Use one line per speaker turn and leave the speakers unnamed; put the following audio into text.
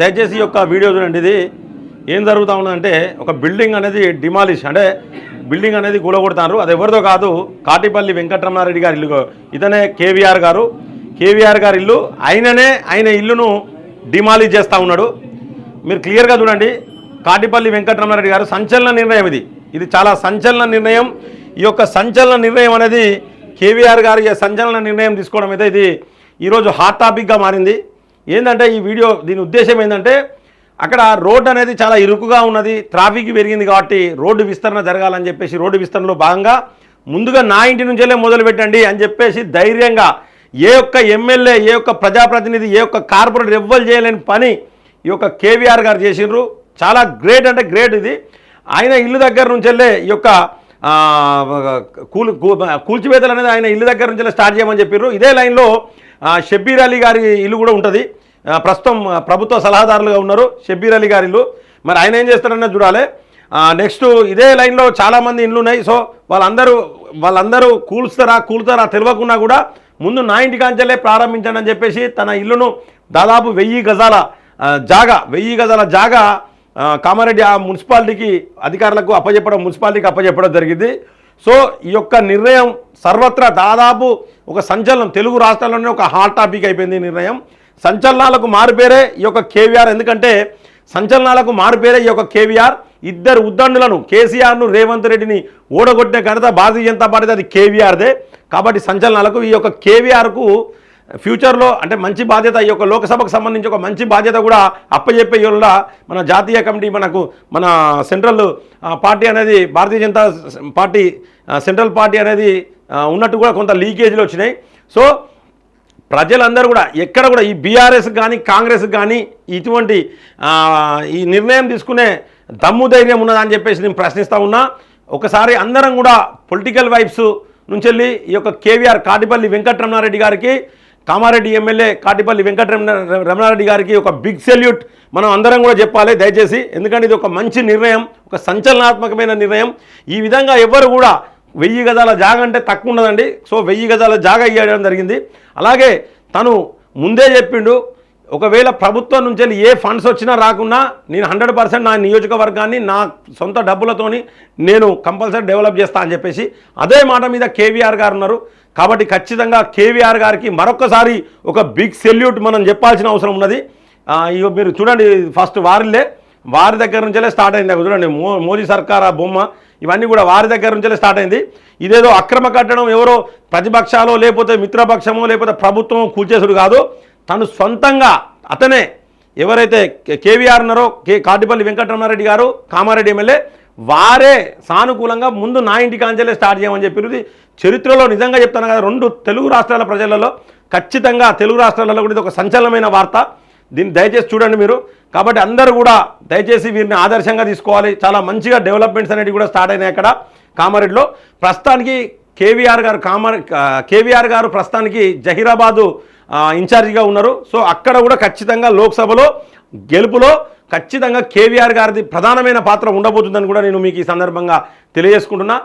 దయచేసి ఈ యొక్క వీడియో చూడండి. ఇది ఏం జరుగుతూ ఉందంటే ఒక బిల్డింగ్ అనేది డిమాలిష్ అంటే బిల్డింగ్ అనేది కూలగొడతారు. అది ఎవరిదో కాదు కాటిపల్లి వెంకటరమణారెడ్డి గారి ఇల్లు. ఇతనే కేవీఆర్ గారు. కేవీఆర్ గారి ఇల్లు ఆయననే ఆయన ఇల్లును డిమాలిష్ చేస్తూ ఉన్నాడు. మీరు క్లియర్గా చూడండి. కాటిపల్లి వెంకటరమణారెడ్డి గారు సంచలన నిర్ణయం ఇది. ఇది చాలా సంచలన నిర్ణయం. ఈ యొక్క సంచలన నిర్ణయం అనేది కేవీఆర్ గారి సంచలన నిర్ణయం తీసుకోవడం అయితే ఇది ఈరోజు హాట్ టాపిక్గా మారింది. ఏంటంటే ఈ వీడియో దీని ఉద్దేశం ఏంటంటే అక్కడ రోడ్డు అనేది చాలా ఇరుకుగా ఉన్నది ట్రాఫిక్ పెరిగింది కాబట్టి రోడ్డు విస్తరణ జరగాలని చెప్పేసి రోడ్డు విస్తరణలో భాగంగా ముందుగా నా ఇంటి నుంచేలే మొదలు పెట్టండి అని చెప్పేసి ధైర్యంగా ఏ ఒక్క ఎమ్మెల్యే ఏ ఒక్క ప్రజాప్రతినిధి ఏ ఒక్క కార్పొరేటర్ ఎవ్వరు చేయలేని పని ఈ యొక్క కేవీఆర్ గారు చేసిండ్రు. చాలా గ్రేట్ అంటే గ్రేట్ ఇది. ఆయన ఇల్లు దగ్గర నుంచి వెళ్ళే ఈ యొక్క కూల్ కూల్చివేతలు అనేది ఆయన ఇల్లు దగ్గర నుంచి స్టార్ట్ చేయమని చెప్పారు ఇదే లైన్లో షబ్బీర్ అలీ గారి ఇల్లు కూడా ఉంటుంది. ప్రస్తుతం ప్రభుత్వ సలహాదారులుగా ఉన్నారు షబ్బీర్ అలీ గారి ఇల్లు మరి ఆయన ఏం చేస్తారన్నది చూడాలి. నెక్స్ట్ ఇదే లైన్లో చాలామంది ఇండ్లు ఉన్నాయి. సో వాళ్ళందరూ వాళ్ళందరూ కూల్స్తారా కూల్తారా తెలియకుండా కూడా ముందు నా ఇంటి కాంచెలే ప్రారంభించండి అని చెప్పేసి తన ఇల్లును దాదాపు వెయ్యి గజాల జాగా వెయ్యి గజాల జాగా కామారెడ్డి ఆ మున్సిపాలిటీకి అధికారులకు అప్పచెప్పడం మున్సిపాలిటీకి అప్పచెప్పడం జరిగింది. సో ఈ యొక్క నిర్ణయం సర్వత్రా దాదాపు ఒక సంచలనం. తెలుగు రాష్ట్రాల్లోనే ఒక హాట్ టాపిక్ అయిపోయింది నిర్ణయం. సంచలనాలకు మారుపేరే ఈ యొక్క కేవీఆర్. ఎందుకంటే సంచలనాలకు మారుపేరే ఈ యొక్క కేవీఆర్. ఇద్దరు ఉద్దండులను కేసీఆర్ను రేవంత్ రెడ్డిని ఓడగొట్టిన ఘనత భారతీయ జనతా పార్టీ అది కేవీఆర్దే. కాబట్టి సంచలనాలకు ఈ యొక్క కేవీఆర్కు ఫ్యూచర్లో అంటే మంచి బాధ్యత ఈ యొక్క లోక్సభకు సంబంధించి ఒక మంచి బాధ్యత కూడా అప్పచెప్పే వల్ల మన జాతీయ కమిటీ మనకు మన సెంట్రల్ పార్టీ అనేది Bharatiya Janata party central party అనేది ఉన్నట్టు కూడా కొంత లీకేజీలు వచ్చినాయి. సో ప్రజలందరూ కూడా ఎక్కడ కూడా ఈ బీఆర్ఎస్ కానీ కాంగ్రెస్ కానీ ఇటువంటి ఈ నిర్ణయం తీసుకునే దమ్ము ధైర్యం ఉన్నదని చెప్పేసి నేను ప్రశ్నిస్తా ఉన్నా. ఒకసారి అందరం కూడా పొలిటికల్ వైబ్స్ నుంచి వెళ్ళి ఈ యొక్క కేవీఆర్ కాటిపల్లి వెంకటరమణారెడ్డి గారికి కామారెడ్డి ఎమ్మెల్యే కాటిపల్లి వెంకటరమణ రమణారెడ్డి గారికి ఒక బిగ్ సెల్యూట్ మనం అందరం కూడా చెప్పాలి దయచేసి. ఎందుకంటే ఇది ఒక మంచి నిర్ణయం ఒక సంచలనాత్మకమైన నిర్ణయం. ఈ విధంగా ఎవరు కూడా వెయ్యి గజాల జాగ అంటే తక్కువ ఉండదండి. సో వెయ్యి గజాల జాగ ఇవ్వడం జరిగింది. అలాగే తను ముందే చెప్పిండు ఒకవేళ ప్రభుత్వం నుంచి వెళ్ళి ఏ ఫండ్స్ వచ్చినా రాకున్నా నేను హండ్రెడ్ పర్సెంట్ నా నియోజకవర్గాన్ని నా సొంత డబ్బులతోని నేను కంపల్సరీ డెవలప్ చేస్తా అని చెప్పేసి అదే మాట మీద కేవీఆర్ గారు ఉన్నారు. కాబట్టి ఖచ్చితంగా కేవీఆర్ గారికి మరొకసారి ఒక బిగ్ సెల్యూట్ మనం చెప్పాల్సిన అవసరం ఉన్నది. ఇక ఇగో మీరు చూడండి ఫస్ట్ వారిలే వారి దగ్గర నుంచే స్టార్ట్ అయింది. చూడండి మో మోదీ సర్కార్ ఆ బొమ్మ. ఇవన్నీ కూడా వారి దగ్గర నుంచే స్టార్ట్ అయింది. ఇదేదో అక్రమ కట్టడం ఎవరో ప్రతిపక్షాలో లేకపోతే మిత్రపక్షమో లేకపోతే ప్రభుత్వం కూల్చేసుడు కాదు. తను సొంతంగా అతనే ఎవరైతే కే- కేవీఆర్ ఉన్నారో కే కాటిపల్లి వెంకటరమణారెడ్డి గారు కామారెడ్డి ఎమ్మెల్యే వారే సానుకూలంగా ముందు నా ఇంటి కాంచెలే స్టార్ట్ చేయమని చెప్పినది. చరిత్రలో నిజంగా చెప్తాను కదా రెండు తెలుగు రాష్ట్రాల ప్రజలలో ఖచ్చితంగా తెలుగు రాష్ట్రాలలో కూడా ఇది ఒక సంచలనమైన వార్త. దీన్ని దయచేసి చూడండి మీరు. కాబట్టి అందరూ కూడా దయచేసి వీరిని ఆదర్శంగా తీసుకోవాలి. చాలా మంచిగా డెవలప్మెంట్స్ అనేవి కూడా స్టార్ట్ అయినాయి అక్కడ కామారెడ్డిలో. ప్రస్తుతానికి కేవీఆర్ గారు కామర్ కేవీఆర్ గారు ప్రస్తుతానికి జహీరాబాదు ఇన్ఛార్జిగా ఉన్నారు. సో అక్కడ కూడా ఖచ్చితంగా లోక్సభలో గెలుపులో ఖచ్చితంగా కేవీఆర్ గారిది ప్రధానమైన పాత్ర ఉండబోతుందని కూడా నేను మీకు ఈ సందర్భంగా తెలియజేసుకుంటున్నా.